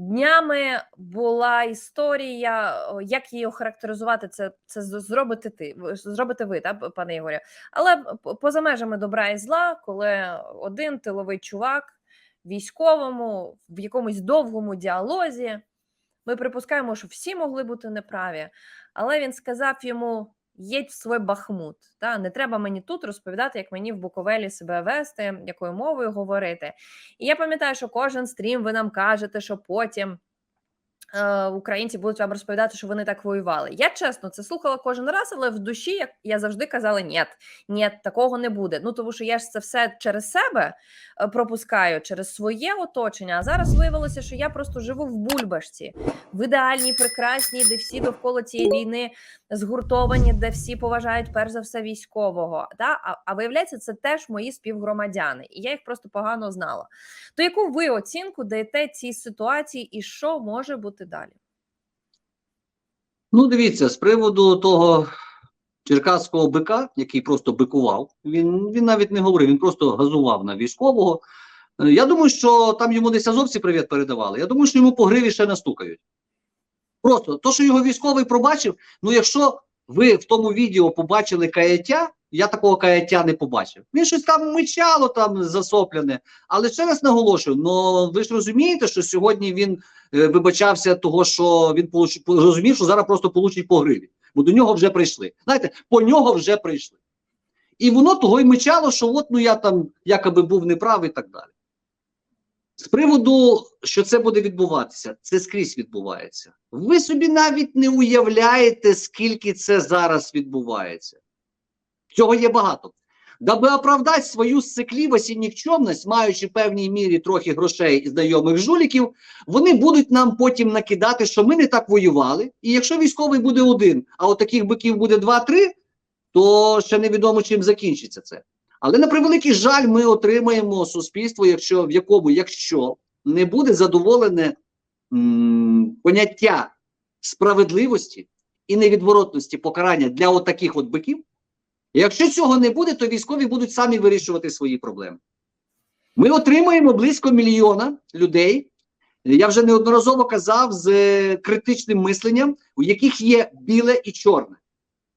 Днями була історія, як її охарактеризувати, це, це з- зробите ти, ви- ви, та, пане Ігорю. Але поза межами добра і зла, коли один тиловий чувак військовому в якомусь довгому діалозі, ми припускаємо, що всі могли бути неправі, але він сказав йому: їдь в свій бахмут. Та? Не треба мені тут розповідати, як мені в Буковелі себе вести, якою мовою говорити. І я пам'ятаю, що кожен стрім ви нам кажете, що потім. Е, Українці будуть вам розповідати, що вони так воювали. Я чесно це слухала кожен раз, але в душі як я завжди казала: ні, ні, такого не буде. Ну тому що я ж це все через себе е, пропускаю, через своє оточення. А зараз виявилося, що я просто живу в бульбашці, в ідеальній, прекрасній, де всі довкола цієї війни згуртовані, де всі поважають перш за все військового. Та? А, а виявляється, це теж мої співгромадяни, і я їх просто погано знала. То яку ви оцінку даєте цій ситуації, і що може бути далі? Ну, дивіться, з приводу того черкаського бика, який просто бикував, він, він навіть не говорив, він просто газував на військового. Е, Я думаю, що там йому десь азовці привіт передавали. Я думаю, що йому по гриві ще настукають. Просто то, що його військовий пробачив, ну якщо ви в тому відео побачили каяття, я такого каяття не побачив. Він щось там мичало там засопляне. Але ще раз наголошую: ну ви ж розумієте, що сьогодні він е, вибачався того, що він получ... розумів, що зараз просто получить по гриві. Бо до нього вже прийшли. Знаєте, по нього вже прийшли. І воно того й мичало, що от ну я там якоби був неправ і так далі. З приводу, що це буде відбуватися, це скрізь відбувається. Ви собі навіть не уявляєте, скільки це зараз відбувається. Цього є багато. Даби оправдати свою сцикливость і нікчемність, маючи в певній мірі трохи грошей і знайомих жуліків, вони будуть нам потім накидати, що ми не так воювали. І якщо військовий буде один, а от таких биків буде два-три, то ще невідомо чим закінчиться це. Але на превеликий жаль, ми отримаємо суспільство, якщо в якому, якщо не буде задоволене м, поняття справедливості і невідворотності покарання для отаких от биків. Якщо цього не буде, то військові будуть самі вирішувати свої проблеми. Ми отримаємо близько мільйона людей. Я вже неодноразово казав з е, критичним мисленням, у яких є біле і чорне.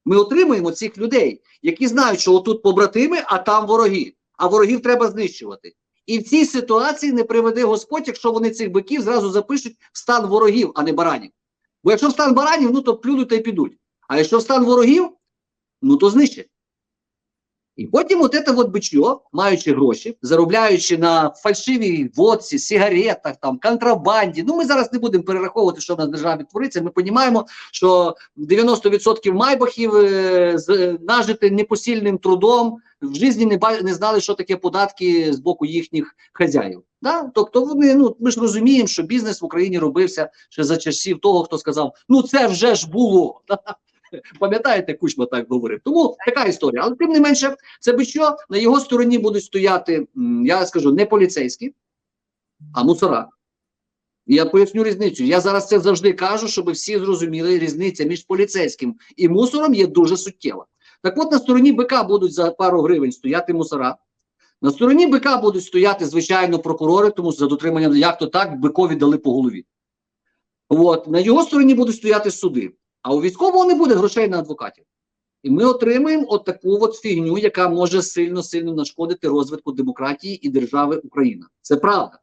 Ми отримуємо цих людей, які знають, що отут побратими, а там вороги. А ворогів треба знищувати. І в цій ситуації не приведе Господь, якщо вони цих биків зразу запишуть в стан ворогів, а не баранів. Бо якщо в стан баранів, ну то плюнуть та й підуть. А якщо в стан ворогів, ну то знищать. І потім от це от бичьо, маючи гроші, заробляючи на фальшивій водці, сигаретах, там, контрабанді. Ну, ми зараз не будемо перераховувати, що в нас в державі твориться. Ми розуміємо, що 90% майбахів е, з, е, нажити непосильним трудом в житті не, не знали, що таке податки з боку їхніх хазяїв. Да? Тобто вони, ну, ми ж розуміємо, що бізнес в Україні робився ще за часів того, хто сказав, ну це вже ж було. Пам'ятаєте, Кучма так говорив. Тому така історія. Але тим не менше, це би що на його стороні будуть стояти, я скажу, не поліцейські, а мусора. Я поясню різницю. Я зараз це завжди кажу, щоб всі зрозуміли, різниця між поліцейським і мусором є дуже суттєва. Так от на стороні БК будуть за пару гривень стояти мусора. На стороні БК будуть стояти, звичайно, прокурори, тому за дотриманням як то так бикові дали по голові. От на його стороні будуть стояти суди. А у військового не буде грошей на адвокатів. І ми отримаємо от таку от фігню, яка може сильно-сильно нашкодити розвитку демократії і держави Україна. Це правда.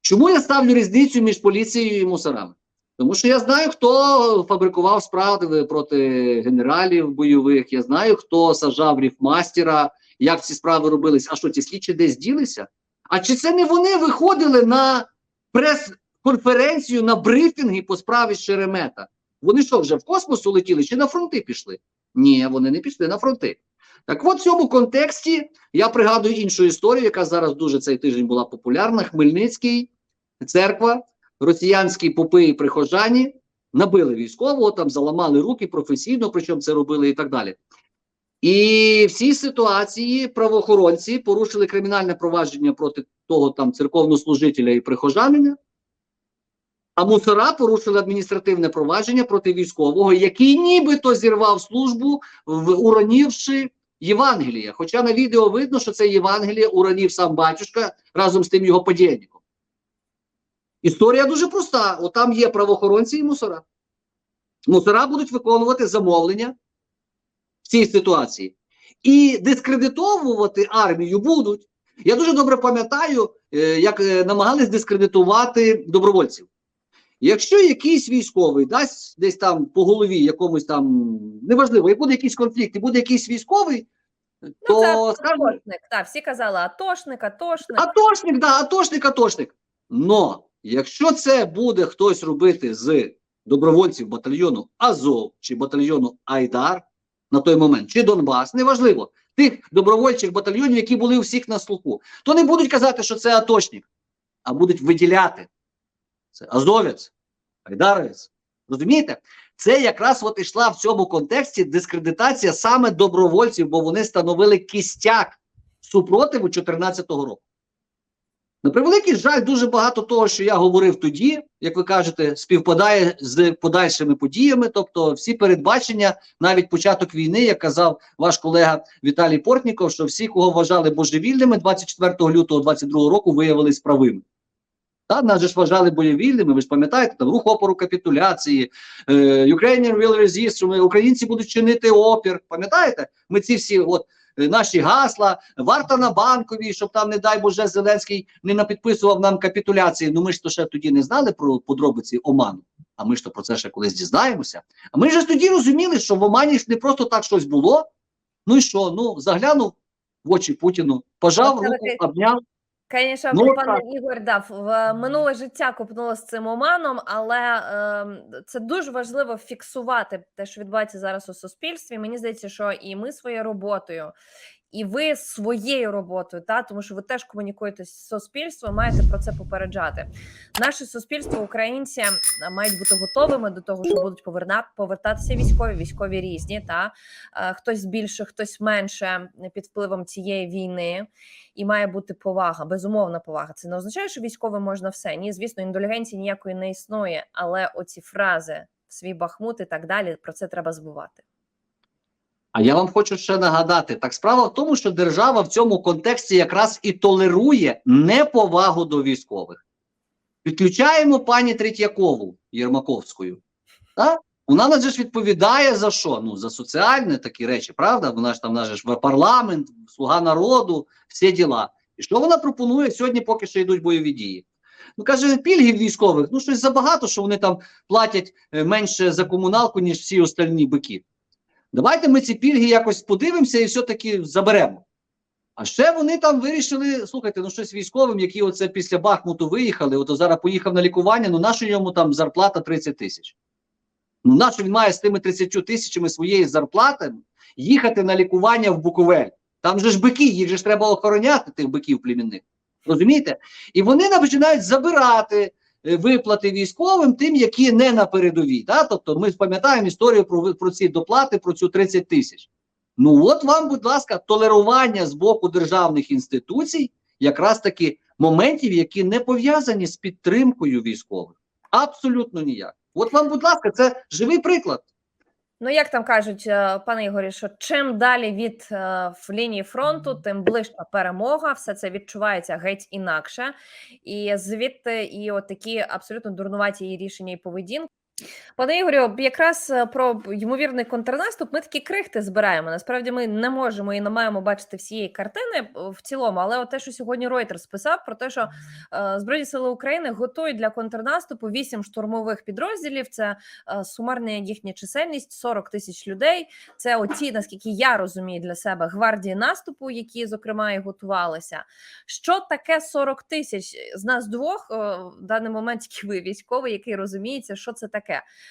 Чому я ставлю різницю між поліцією і мусорами? Тому що я знаю, хто фабрикував справи проти генералів бойових, я знаю, хто сажав ріфмастера, як ці справи робились. А що ті слідчі десь ділися? А чи це не вони виходили на прес-конференцію, на брифінги по справі Шеремета? Вони що, вже в космос улетіли чи на фронти пішли? Ні, вони не пішли на фронти. Так от в цьому контексті я пригадую іншу історію, яка зараз дуже цей тиждень була популярна. Хмельницький, церква, росіянські попи і прихожані набили військового, там заламали руки професійно, причому це робили і так далі. І в цій ситуації правоохоронці порушили кримінальне провадження проти того там церковнослужителя і прихожанина. А мусора порушили адміністративне провадження проти військового, який нібито зірвав службу, уронівши Євангелія. Хоча на відео видно, що це Євангеліє уронів сам батюшка разом з тим його подільником. Історія дуже проста. От там є правоохоронці і мусора. Мусора будуть виконувати замовлення в цій ситуації. І дискредитовувати армію будуть. Я дуже добре пам'ятаю, е, як е, намагались дискредитувати добровольців. Якщо якийсь військовий дасть десь там по голові якомусь там, неважливо, як буде якийсь конфлікт, і буде якийсь військовий, то ну, це скаже, атошник. Так, всі казали атошник, атошник. Атошник, да, атошник, атошник. Но якщо це буде хтось робити з добровольців батальйону Азов чи батальйону Айдар на той момент, чи Донбас, неважливо, тих добровольчих батальйонів, які були у всіх на слуху, то не будуть казати, що це атошник, а будуть виділяти. Це азовець, айдаровець. Розумієте? Це якраз от ішла в цьому контексті дискредитація саме добровольців, бо вони становили кістяк супротиву 2014 року. На превеликий жаль, дуже багато того, що я говорив тоді, як ви кажете, співпадає з подальшими подіями. Тобто, всі передбачення, навіть початок війни, як казав ваш колега Віталій Портніков, що всі, кого вважали божевільними, 24 лютого 2022 року виявились правими. Та, нас же ж вважали бойовільними, ви ж пам'ятаєте, там рух опору капітуляції, е, Ukrainian will resist, що ми- українці будуть чинити опір. Пам'ятаєте? Ми ці всі от е, наші гасла, варта на банковій, щоб там, не дай Боже, Зеленський не напідписував нам капітуляції. Ну ми ж то ще тоді не знали про подробиці Оману. А ми ж то про це ще колись дізнаємося. А ми ж тоді розуміли, що в Омані ж не просто так щось було. Ну і що? Ну, заглянув в очі Путіну, пожав руку, обняв. Звісно, Ну, пане Ігор дав в минуле життя купнуло з цим оманом, але е, це дуже важливо фіксувати те, що відбувається зараз у суспільстві. Мені здається, що і ми своєю роботою, і ви своєю роботою, та тому що ви теж комунікуєте з суспільством, маєте про це попереджати. Наше суспільство, українці, е, мають бути готовими до того, що будуть поверна- повертатися військові, військові різні. Та Е, хтось більше, хтось менше під впливом цієї війни і має бути повага, безумовна повага. Це не означає, що військовим можна все. Ні, звісно, індулігенції ніякої не існує, але оці фрази в свій бахмут і так далі про це треба забувати. А я вам хочу ще нагадати: так справа в тому, що держава в цьому контексті якраз і толерує неповагу до військових. Підключаємо пані Третьякову Єрмаковською. Так? Вона нас же ж відповідає за що? Ну, за соціальні такі речі, правда? Вона ж там вона ж парламент, слуга народу, всі діла. І що вона пропонує сьогодні, поки що йдуть бойові дії? Ну, каже, пільгів військових, ну щось забагато, що вони там платять е, менше за комуналку, ніж всі остальні бики. Давайте ми ці пільги якось подивимося і все-таки заберемо. А ще вони там вирішили, слухайте, ну щось військовим, які оце після Бахмуту виїхали, ото зараз поїхав на лікування, ну нащо йому там зарплата 30 тисяч? Ну нащо він має з тими 30 тисячами своєї зарплати їхати на лікування в Буковель? Там же ж бики, їх же ж треба охороняти, тих биків племінних. Розумієте? І вони починають забирати виплати військовим, тим, які не на передовій. Да? Тобто ми пам'ятаємо історію про, про ці доплати, про цю 30 тисяч. Ну от вам, будь ласка, толерування з боку державних інституцій, якраз таки моментів, які не пов'язані з підтримкою військових. Абсолютно ніяк. От вам, будь ласка, це живий приклад. Ну, як там кажуть, е, пане Ігорі, що чим далі від е, в лінії фронту, тим ближча перемога. Все це відчувається геть інакше. І звідти і от такі абсолютно дурнуваті рішення і поведінки. Пане Ігорю, якраз е, про ймовірний контрнаступ ми такі крихти збираємо. Насправді ми не можемо і не маємо бачити всієї картини е, в цілому. Але от те, що сьогодні Reuters писав про те, що е, Збройні сили України готують для контрнаступу вісім штурмових підрозділів. Це сумарна їхня чисельність 40 тисяч людей. Це оці, наскільки я розумію для себе, гвардії наступу, які зокрема і готувалися. Що таке 40 тисяч з нас двох в даний момент тільки ви військовий, який розуміється, що це таке.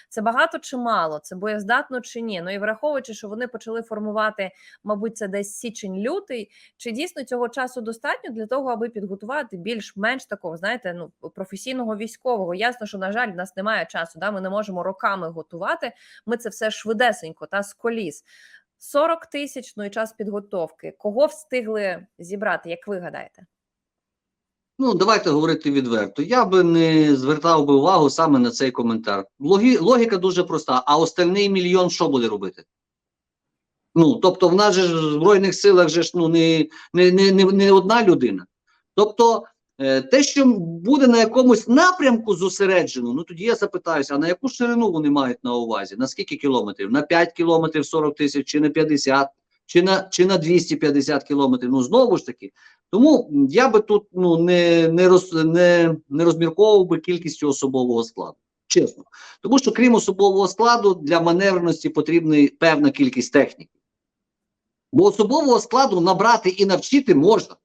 Це багато чи мало, це боєздатно чи ні. Ну і враховуючи, що вони почали формувати, мабуть, це десь січень-лютий. Чи дійсно цього часу достатньо для того, аби підготувати більш-менш такого, знаєте, ну професійного військового? Ясно, що на жаль, в нас немає часу. Да, ми не можемо роками готувати. Ми це все швидесенько та з коліс. 40 тисяч, ну і час підготовки. Кого встигли зібрати, як ви гадаєте? Ну, давайте говорити відверто. Я би не звертав би увагу саме на цей коментар. Логі, логіка дуже проста. А остальний мільйон що буде робити? Ну, тобто, в нас же в Збройних силах же ж ну, не, не, не, не, не одна людина. Тобто, Е, Те, що буде на якомусь напрямку зосереджено, ну тоді я запитаюся, а на яку ширину вони мають на увазі? На скільки кілометрів? На 5 кілометрів 40 тисяч, чи на 50, чи на, чи на 250 кілометрів? Ну знову ж таки. Тому я би тут ну, не, не, роз, не, не розмірковував би кількістю особового складу. Чесно. Тому що крім особового складу, для маневреності потрібна певна кількість техніки. Бо особового складу набрати і навчити можна.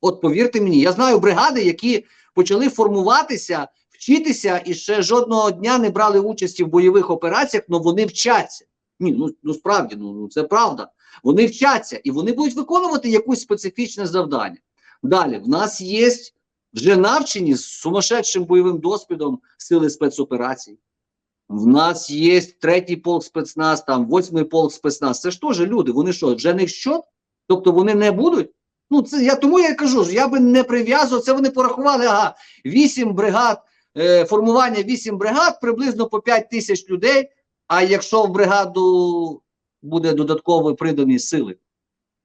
От повірте мені, я знаю бригади, які почали формуватися, вчитися і ще жодного дня не брали участі в бойових операціях, але вони вчаться. Ні, ну, ну справді, ну, ну це правда. Вони вчаться і вони будуть виконувати якусь специфічне завдання. Далі, в нас є вже навчені з сумасшедшим бойовим досвідом сили спецоперацій. В нас є третій полк спецназ, там восьмий полк спецназ. Це ж теж люди. Вони що, вже не в що? Тобто вони не будуть? Ну, це я тому я кажу, я би не прив'язував. Це вони порахували. Ага, вісім бригад, е, формування вісім бригад, приблизно по 5 тисяч людей. А якщо в бригаду буде додатково придані сили,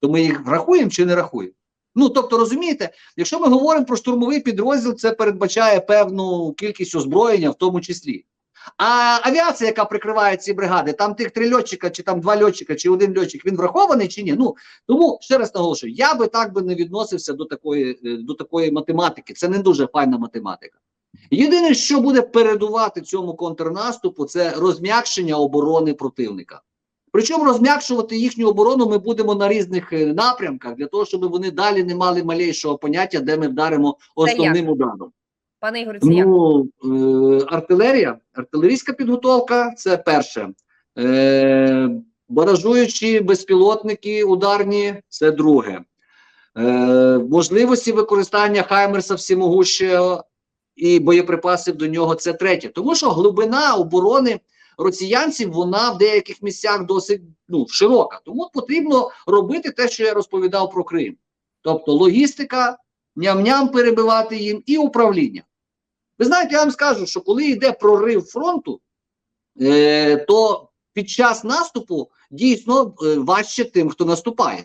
то ми їх рахуємо чи не рахуємо? Ну, тобто, розумієте, якщо ми говоримо про штурмовий підрозділ, це передбачає певну кількість озброєння, в тому числі. А авіація, яка прикриває ці бригади, там тих три льотчика, чи там два льотчика, чи один льотчик, він врахований чи ні? Ну тому ще раз наголошую, я би так би не відносився до такої, е, до такої математики. Це не дуже файна математика. Єдине, що буде передувати цьому контрнаступу, це розм'якшення оборони противника. Причому розм'якшувати їхню оборону ми будемо на різних е, напрямках для того, щоб вони далі не мали малейшого поняття, де ми вдаримо основним ударом. Пане як? Ну, е, артилерія, артилерійська підготовка це перше. Е, баражуючі безпілотники ударні це друге. Е, можливості використання Хаймерса всемогущого і боєприпасів до нього це третє. Тому що глибина оборони росіянців вона в деяких місцях досить ну, широка. Тому потрібно робити те, що я розповідав про Крим. Тобто логістика, ням-ням перебивати їм і управління. Ви знаєте, я вам скажу, що коли йде прорив фронту, е, то під час наступу дійсно е, важче тим, хто наступає.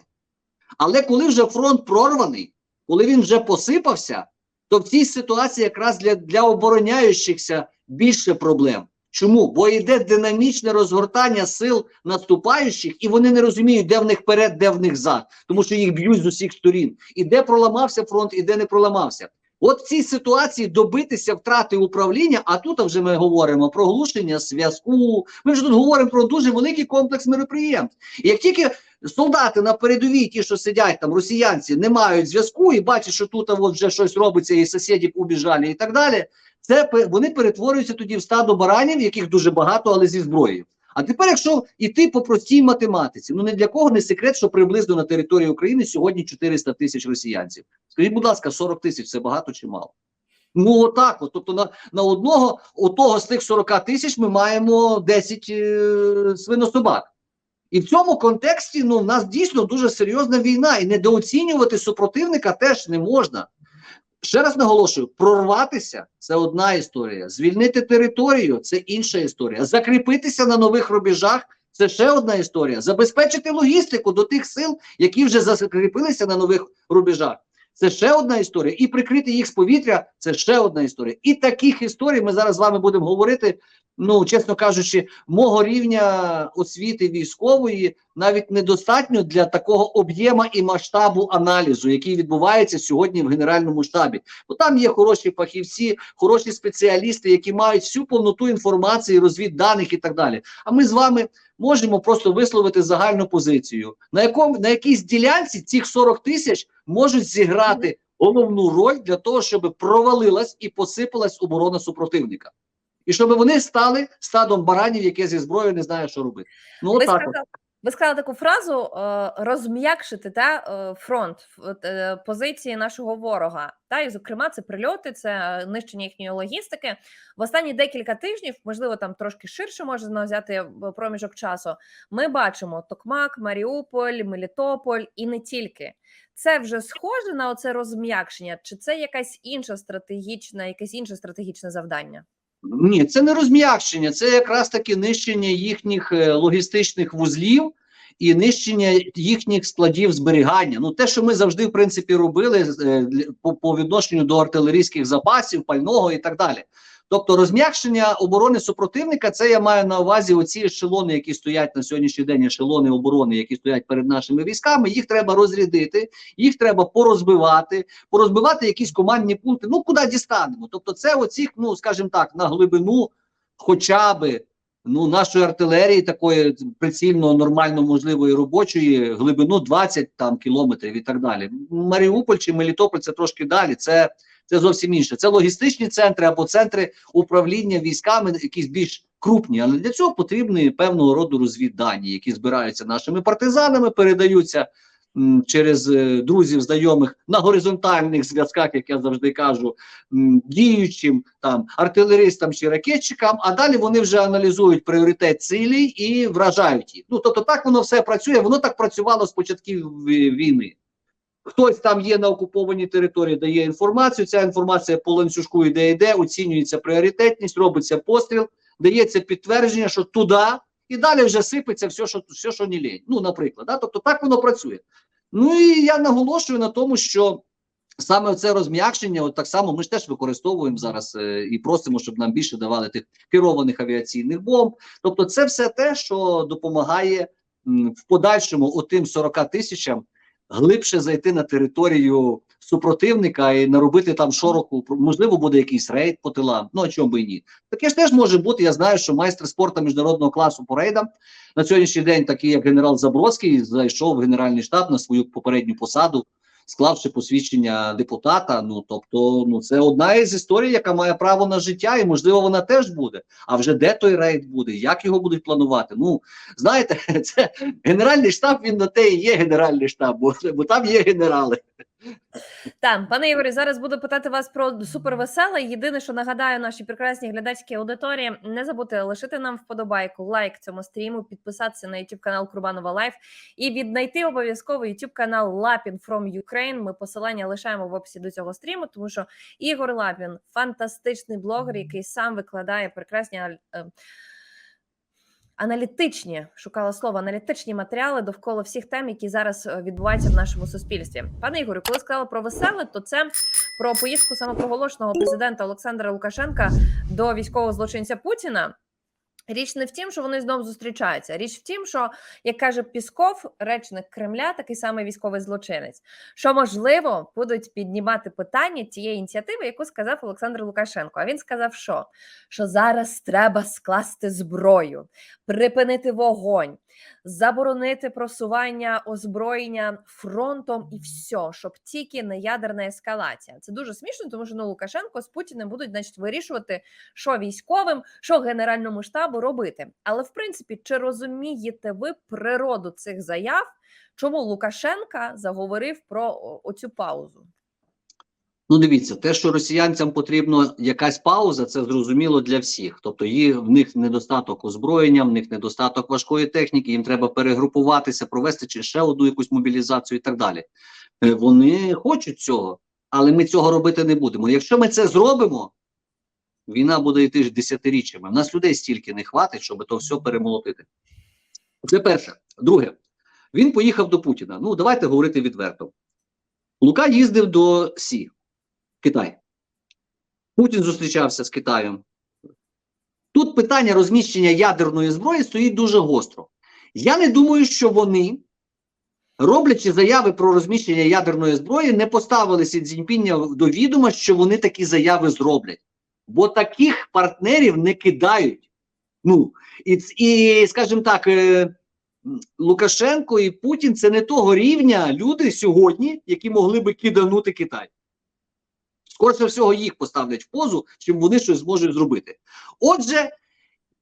Але коли вже фронт прорваний, коли він вже посипався, то в цій ситуації якраз для, для обороняючихся більше проблем. Чому? Бо йде динамічне розгортання сил наступаючих, і вони не розуміють, де в них перед, де в них зад, тому що їх б'ють з усіх сторін. І де проламався фронт, і де не проламався. От в цій ситуації добитися втрати управління, а тут вже ми говоримо про глушення зв'язку. Ми вже тут говоримо про дуже великий комплекс мероприємств. І як тільки солдати на передовій, ті, що сидять там, росіянці, не мають зв'язку і бачать, що тут от вже щось робиться, і сусіді побіжали, і так далі. Це вони перетворюються тоді в стадо баранів, яких дуже багато, але зі зброєю. А тепер, якщо йти по простій математиці, ну не для кого не секрет, що приблизно на території України сьогодні 400 тисяч росіянців. Скажіть, будь ласка, 40 тисяч це багато чи мало? Ну отак, от, тобто на, на одного отого з тих 40 тисяч ми маємо 10 е, свинособак. І в цьому контексті ну, в нас дійсно дуже серйозна війна, і недооцінювати супротивника теж не можна. Ще раз наголошую: прорватися це одна історія, звільнити територію це інша історія. Закріпитися на нових рубежах це ще одна історія. Забезпечити логістику до тих сил, які вже закріпилися на нових рубежах. Це ще одна історія, і прикрити їх з повітря це ще одна історія. І таких історій ми зараз з вами будемо говорити. Ну, чесно кажучи, мого рівня освіти військової навіть недостатньо для такого об'єма і масштабу аналізу, який відбувається сьогодні в Генеральному штабі. Бо там є хороші фахівці, хороші спеціалісти, які мають всю повноту інформації, розвідданих і так далі. А ми з вами можемо просто висловити загальну позицію, на якому на якійсь ділянці цих 40 тисяч можуть зіграти головну роль для того, щоб провалилась і посипалась оборона супротивника. І щоб вони стали стадом баранів, яке зі зброєю не знає, що робити. Ну, Ви отак. от. сказали, ви сказали таку фразу е, розм'якшити та, е, фронт е, позиції нашого ворога. Та, і, зокрема, це прильоти, це нищення їхньої логістики. В останні декілька тижнів, можливо, там трошки ширше можна взяти проміжок часу. Ми бачимо Токмак, Маріуполь, Мелітополь і не тільки. Це вже схоже на оце розм'якшення, чи це якась інша стратегічна, якесь інше стратегічне завдання? Ні, це не розм'якшення, це якраз таки нищення їхніх е, логістичних вузлів і нищення їхніх складів зберігання. Ну, те, що ми завжди в принципі робили е, по, по відношенню до артилерійських запасів, пального і так далі. Тобто розм'якшення оборони супротивника, це я маю на увазі оці ешелони, які стоять на сьогоднішній день, ешелони оборони, які стоять перед нашими військами. Їх треба розрядити, їх треба порозбивати, порозбивати якісь командні пункти. Ну куди дістанемо? Тобто, це оцих, ну скажімо так, на глибину, хоча би ну нашої артилерії, такої прицільно, нормально можливої робочої, глибину 20 там кілометрів і так далі. Маріуполь чи Мелітополь це трошки далі. Це це зовсім інше. Це логістичні центри або центри управління військами, якісь більш крупні. Але для цього потрібні певного роду розвіддані, які збираються нашими партизанами, передаються через е, друзів, знайомих на горизонтальних зв'язках, як я завжди кажу, діючим там артилеристам чи ракетчикам. А далі вони вже аналізують пріоритет цілі і вражають їх. Ну тобто, так воно все працює. Воно так працювало з початків ві- війни. Хтось там є на окупованій території, дає інформацію. Ця інформація по ланцюжку йде, йде, оцінюється пріоритетність, робиться постріл, дається підтвердження, що туди, і далі вже сипеться все, що все, що не лень. Ну, наприклад, да? тобто так воно працює. Ну і я наголошую на тому, що саме це розм'якшення, от так само ми ж теж використовуємо зараз е, і просимо, щоб нам більше давали тих керованих авіаційних бомб. Тобто, це все те, що допомагає м, в подальшому отим 40 тисячам глибше зайти на територію супротивника і наробити там шороху. Можливо, буде якийсь рейд по тилам. Ну а чому би і ні? Таке ж теж може бути. Я знаю, що майстер спорту міжнародного класу по рейдам на сьогоднішній день, такий як генерал Забродський, зайшов в генеральний штаб на свою попередню посаду, склавши посвідчення депутата. Ну тобто, ну це одна із історій, яка має право на життя, і можливо вона теж буде. А вже де той рейд буде, як його будуть планувати? Ну знаєте, це генеральний штаб. Він на те і є генеральний штаб, бо, бо там є генерали. Так, пане Ігорі, зараз буду питати вас про супервеселе. Єдине, що нагадаю нашій прекрасній глядацькій аудиторії, не забудьте лишити нам вподобайку, лайк цьому стріму, підписатися на YouTube канал Курбанова Лайф і віднайти обов'язково YouTube канал Лапін from Ukraine. Ми посилання лишаємо в описі до цього стріму, тому що Ігор Лапін фантастичний блогер, який сам викладає прекрасні. Аналітичні шукала слово аналітичні матеріали довкола всіх тем, які зараз е, відбуваються в нашому суспільстві. Пане Ігорю, коли сказала про веселе, то це про поїздку самопроголошеного президента Олександра Лукашенка до військового злочинця Путіна. Річ не в тім, що вони знову зустрічаються. Річ в тім, що як каже Пісков, речник Кремля, такий самий військовий злочинець, що можливо будуть піднімати питання тієї ініціативи, яку сказав Олександр Лукашенко. А він сказав, що, що зараз треба скласти зброю, припинити вогонь, заборонити просування озброєння фронтом і все, щоб тільки не ядерна ескалація. Це дуже смішно, тому що ну, Лукашенко з Путіним будуть значить вирішувати, що військовим, що генеральному штабу робити. Але в принципі, чи розумієте ви природу цих заяв? Чому Лукашенка заговорив про оцю паузу? Ну, дивіться, те, що росіянцям потрібно якась пауза, це зрозуміло для всіх. Тобто, є в них недостаток озброєння, в них недостаток важкої техніки, їм треба перегрупуватися, провести чи ще одну якусь мобілізацію і так далі. Е, Вони хочуть цього, але ми цього робити не будемо. Якщо ми це зробимо, війна буде йти ж десятиріччями. У нас людей стільки не хватить, щоб то все перемолотити. Це перше. Друге, він поїхав до Путіна. Ну, давайте говорити відверто. Лука їздив до Сі. Китай. Путін зустрічався з Китаєм. Тут питання розміщення ядерної зброї стоїть дуже гостро. Я не думаю, що вони, роблячи заяви про розміщення ядерної зброї, не поставили Сі Цзіньпіня до відома, що вони такі заяви зроблять. Бо таких партнерів не кидають. Ну, і, і скажімо так, е, Лукашенко і Путін це не того рівня люди сьогодні, які могли би киданути Китай. Скорше всього, їх поставлять в позу, чим вони щось зможуть зробити. Отже,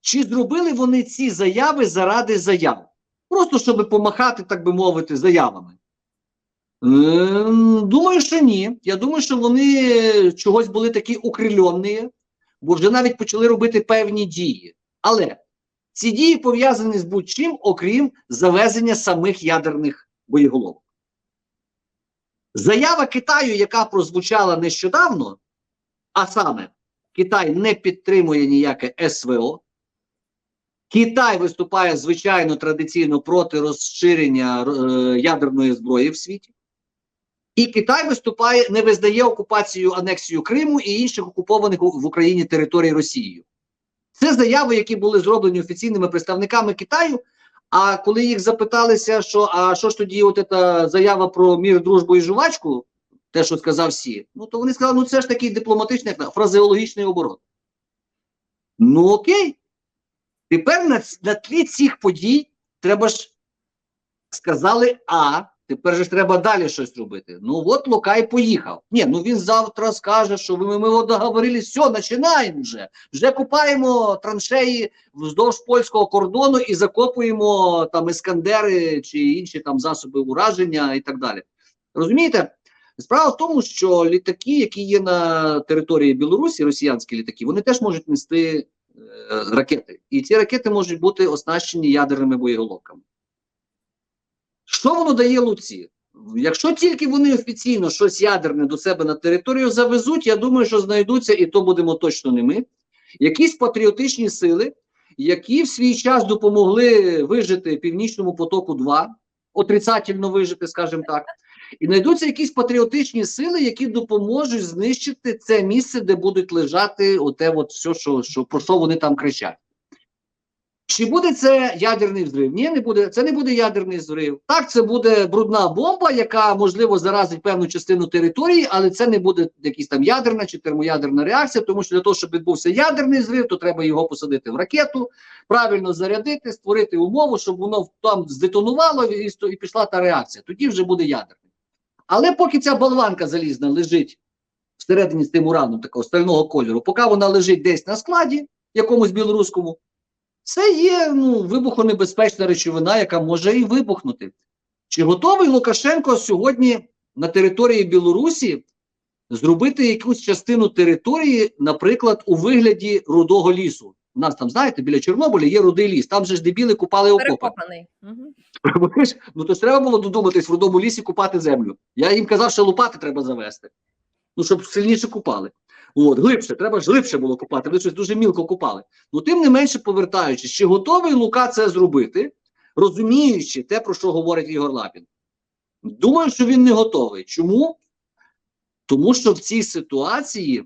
чи зробили вони ці заяви заради заяв? Просто щоб помахати, так би мовити, заявами. Ем, Думаю, що ні. Я думаю, що вони чогось були такі укрильонні, бо вже навіть почали робити певні дії. Але ці дії пов'язані з будь-чим, окрім завезення самих ядерних боєголовок. Заява Китаю, яка прозвучала нещодавно, а саме Китай не підтримує ніяке СВО, Китай виступає звичайно традиційно проти розширення е, ядерної зброї в світі. І Китай виступає, не визнає окупацію анексію Криму і інших окупованих в Україні територій Росією. Це заяви, які були зроблені офіційними представниками Китаю. А коли їх запиталися, що а що ж тоді, от ця заява про мір, дружбу і жувачку, те, що сказав Сі, ну то вони сказали, ну це ж такий дипломатичний фразеологічний оборот. Ну окей. Тепер на, на тлі цих подій треба ж сказали А. Тепер же ж треба далі щось робити. Ну от Лукай поїхав. Ні, ну він завтра скаже, що ми, ми от договорились, все, починаємо вже. Вже купаємо траншеї вздовж польського кордону і закопуємо там іскандери чи інші там засоби ураження і так далі. Розумієте? Справа в тому, що літаки, які є на території Білорусі, росіянські літаки, вони теж можуть нести е, ракети. І ці ракети можуть бути оснащені ядерними боєголовками. Що воно дає Луці? Якщо тільки вони офіційно щось ядерне до себе на територію завезуть, я думаю, що знайдуться, і то будемо точно не ми. Якісь патріотичні сили, які в свій час допомогли вижити Північному потоку 2 отрицательно вижити, скажімо так. І знайдуться якісь патріотичні сили, які допоможуть знищити це місце, де будуть лежати оте от все, що, що, про що вони там кричать. Чи буде це ядерний взрив? Ні, не буде. Це не буде ядерний взрив. Так, це буде брудна бомба, яка можливо заразить певну частину території, але це не буде якась там ядерна чи термоядерна реакція, тому що для того, щоб відбувся ядерний взрив, то треба його посадити в ракету, правильно зарядити, створити умову, щоб воно там здетонувало і, і пішла та реакція. Тоді вже буде ядерний. Але поки ця болванка залізна лежить всередині з тим ураном такого стального кольору, поки вона лежить десь на складі, якомусь білоруському, це є ну, вибухонебезпечна речовина, яка може і вибухнути. Чи готовий Лукашенко сьогодні на території Білорусі зробити якусь частину території, наприклад, у вигляді рудого лісу? У нас там, знаєте, біля Чорнобиля є рудий ліс, там же ж дебіли купали окопи. Угу. Ну то ж треба було додуматись в рудому лісі купати землю. Я їм казав, що лопати треба завести. Ну, щоб сильніше купали. От, глибше, треба ж глибше було купати, вони щось дуже мілко купали. Ну, тим не менше, повертаючись, чи готовий Лука це зробити, розуміючи те, про що говорить Ігор Лапін? Думаю, що він не готовий. Чому? Тому що в цій ситуації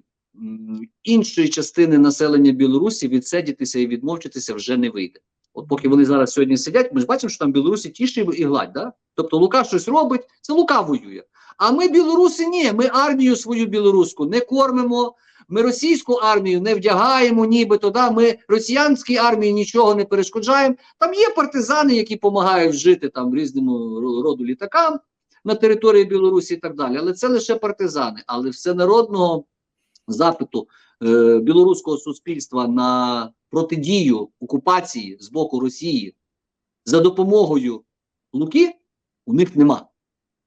іншої частини населення Білорусі відсидітися і відмовчитися вже не вийде. От поки вони зараз сьогодні сидять, ми ж бачимо, що там Білорусі тіші і гладь. Да? Тобто Лука щось робить, це Лука воює. А ми, білоруси, ні, ми армію свою білоруську не кормимо, ми російську армію не вдягаємо, нібито, да? ми росіянській армії нічого не перешкоджаємо. Там є партизани, які допомагають жити там різному роду літакам на території Білорусі і так далі. Але це лише партизани. Але всенародного запиту е, білоруського суспільства на протидію окупації з боку Росії за допомогою Луки у них нема.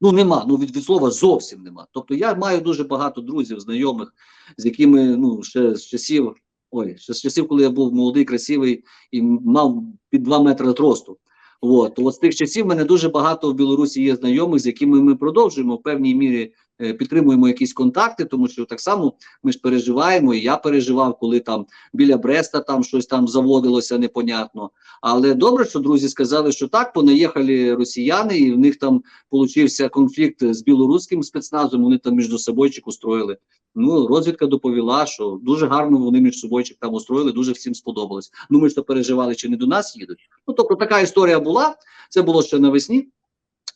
Ну нема, ну від, від слова зовсім нема. Тобто я маю дуже багато друзів, знайомих, з якими ну ще з часів, ой, ще з часів, коли я був молодий, красивий і мав під 2 метри росту. От, от з тих часів в мене дуже багато в Білорусі є знайомих, з якими ми продовжуємо в певній мірі підтримуємо якісь контакти, тому що так само ми ж переживаємо, і я переживав, коли там біля Бреста там щось там заводилося непонятно. Але добре, що друзі сказали, що так, понаїхали росіяни, і в них там получився конфлікт з білоруським спецназом. Вони там між собойчик устроїли. Ну, розвідка доповіла, що дуже гарно вони між собойчик там устроїли, дуже всім сподобалось. Ну, ми ж то переживали, чи не до нас їдуть. Ну, тобто така історія була. Це було ще навесні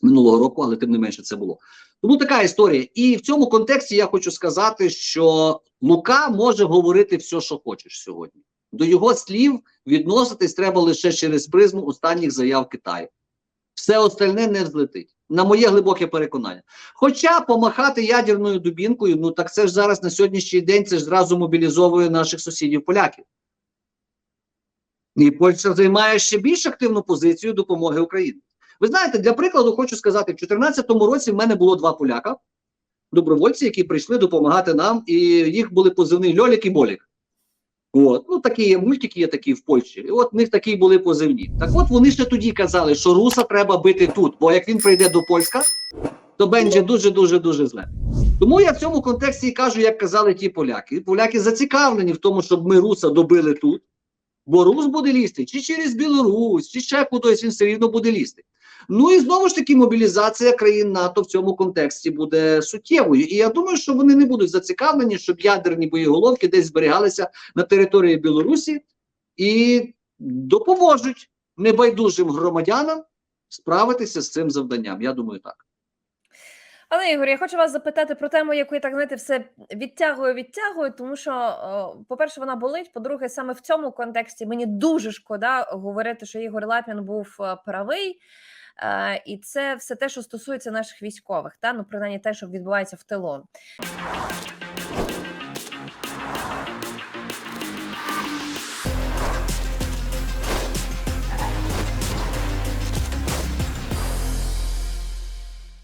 минулого року, але тим не менше це було. Тому така історія. І в цьому контексті я хочу сказати, що Лука може говорити все, що хочеш сьогодні. До його слів відноситись треба лише через призму останніх заяв Китаю. Все остальне не взлетить. На моє глибоке переконання. Хоча помахати ядерною дубінкою, ну так це ж зараз на сьогоднішній день це ж зразу мобілізовує наших сусідів поляків. І Польща займає ще більш активну позицію допомоги Україні. Ви знаєте, для прикладу хочу сказати: в 2014 році в мене було два поляка, добровольці, які прийшли допомагати нам, і їх були позивні Льолік і Болік. От, ну такі є мультики, є такі в Польщі. І от в них такі були позивні. Так от вони ще тоді казали, що руса треба бити тут, бо як він прийде до Польська, то буде дуже дуже дуже зле. Тому я в цьому контексті кажу, як казали ті поляки. Поляки зацікавлені в тому, щоб ми руса добили тут. Бо Рус буде лізти, чи через Білорусь, чи ще кудись він все рівно буде лізти. Ну і знову ж таки, мобілізація країн НАТО в цьому контексті буде суттєвою. І я думаю, що вони не будуть зацікавлені, щоб ядерні боєголовки десь зберігалися на території Білорусі і допоможуть небайдужим громадянам справитися з цим завданням. Я думаю, так. Пане Ігорі, я хочу вас запитати про тему, яку я так знаєте, все відтягую, відтягую, тому що, по-перше, вона болить. По-друге, саме в цьому контексті мені дуже шкода говорити, що Ігор Лапін був е, правий. Е, і це все те, що стосується наших військових, та ну принаймні те, що відбувається в тилу.